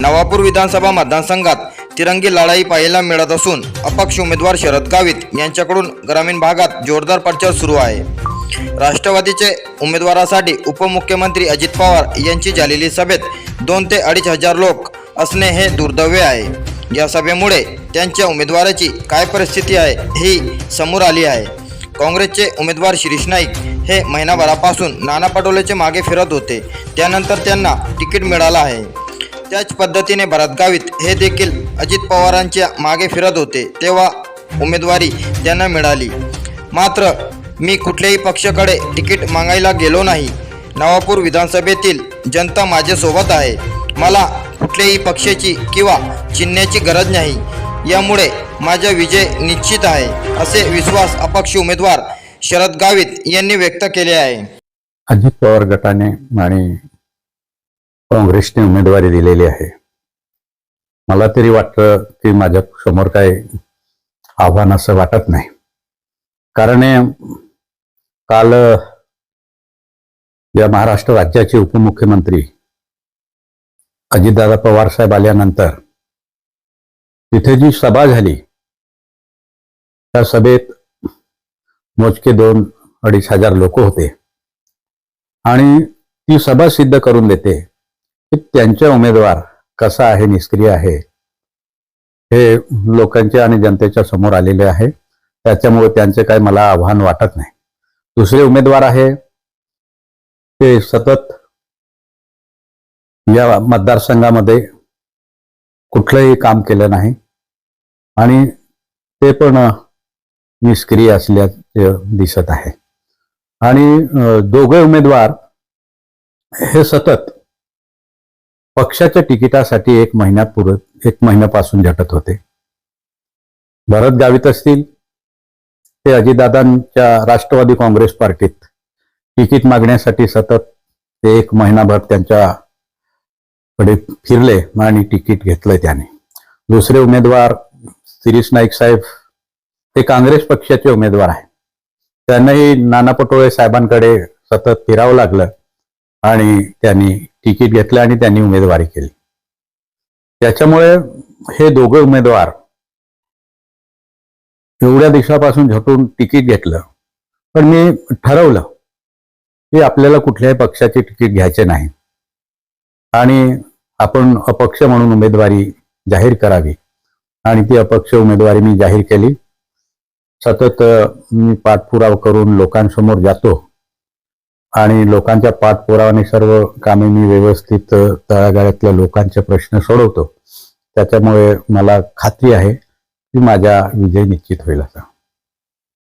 नवापूर विधानसभा मतदारसंघात तिरंगी लढाई पाहायला मिळत असून अपक्ष उमेदवार शरद गावित यांच्याकडून ग्रामीण भागात जोरदार प्रचार सुरू आहे. राष्ट्रवादीचे उमेदवारासाठी उपमुख्यमंत्री अजित पवार यांची झालेली सभेत दोन ते अडीच हजार लोक असणे हे दुर्दैव्य आहे. या सभेमुळे त्यांच्या उमेदवाराची काय परिस्थिती आहे ही समोर आली आहे. काँग्रेसचे उमेदवार शिरीष नाईक हे महिनाभरापासून नाना पटोलेचे मागे फिरत होते. त्यानंतर त्यांना तिकीट मिळालं आहे. त्याच पद्धतीने भरतगावीत हे देखील अजित पवारांच्या मागे फिरत होते तेव्हा उमेदवारी त्यांना मिळाली. मात्र मी कुठल्याही पक्षाकडे तिकीट मागायला गेलो नाही. नवापूर विधानसभेतील जनता माझ्यासोबत आहे. मला कुठल्याही पक्षाची किंवा चिन्हाची गरज नाही. यामुळे माझा विजय निश्चित आहे असे विश्वास अपक्ष उमेदवार शरद गावित यांनी व्यक्त केले आहे. अजित पवार गटाने आणि काँग्रेसने उमेदवारी दिलेली आहे. मला तरी वाटतं की माझ्यासमोर काही आव्हान असं वाटत नाही. कारण हे काल या महाराष्ट्र राज्याचे उपमुख्यमंत्री अजितदादा पवार साहेब आल्यानंतर तिथे जी सभा झाली त्या सभेत मोजके दोन अडीच हजार लोक होते. आणि ती सभा सिद्ध करून देते. की त्यांचा उमेदवार कसा आहे निष्क्रिय आहे हे लोकांच्या आणि जनतेच्या समोर आलेले आहे. त्याच्यामुळे त्यांचे काही मला आव्हान वाटत नाही. दुसरे उमेदवार आहे ते सतत या मतदारसंघामध्ये कुठलंही काम केलं नाही आणि ते पण निष्क्रिय असल्याचे दिसत आहे. आणि दोघे उमेदवार हे सतत पक्षाच्या तिकिटासाठी एक महिन्यात एक महिन्यापासून झटत होते. भरत गावित असतील ते अजितदादांच्या राष्ट्रवादी काँग्रेस पार्टीत तिकीट मागण्यासाठी सतत ते एक महिनाभर त्यांच्याकडे फिरले आणि तिकीट घेतलंय त्याने. दुसरे उमेदवार शिरीष नाईक साहेब ते काँग्रेस पक्षाचे उमेदवार आहे त्यांनाही नाना पटोळे साहेबांकडे सतत फिरावं लागलं आणि त्यांनी तिकीट घेतलं आणि त्यांनी उमेदवारी केली. त्याच्यामुळे हे दोघे उमेदवार एवढ्या दिवसापासून झटून तिकीट घेतलं. पण मी ठरवलं की आपल्याला कुठल्याही पक्षाचे तिकीट घ्यायचे नाही. आणि आपण अपक्ष म्हणून उमेदवारी जाहीर करावी. आणि ती अपक्ष उमेदवारी मी जाहीर केली. सतत मी पाठपुरावा करून लोकांसमोर जातो. आणि लोकांच्या पाठपुरावाने सर्व कामे मी व्यवस्थित तळागाळ्यातल्या लोकांचे प्रश्न सोडवतो. त्याच्यामुळे मला खात्री आहे की माझा विजय निश्चित होईल असा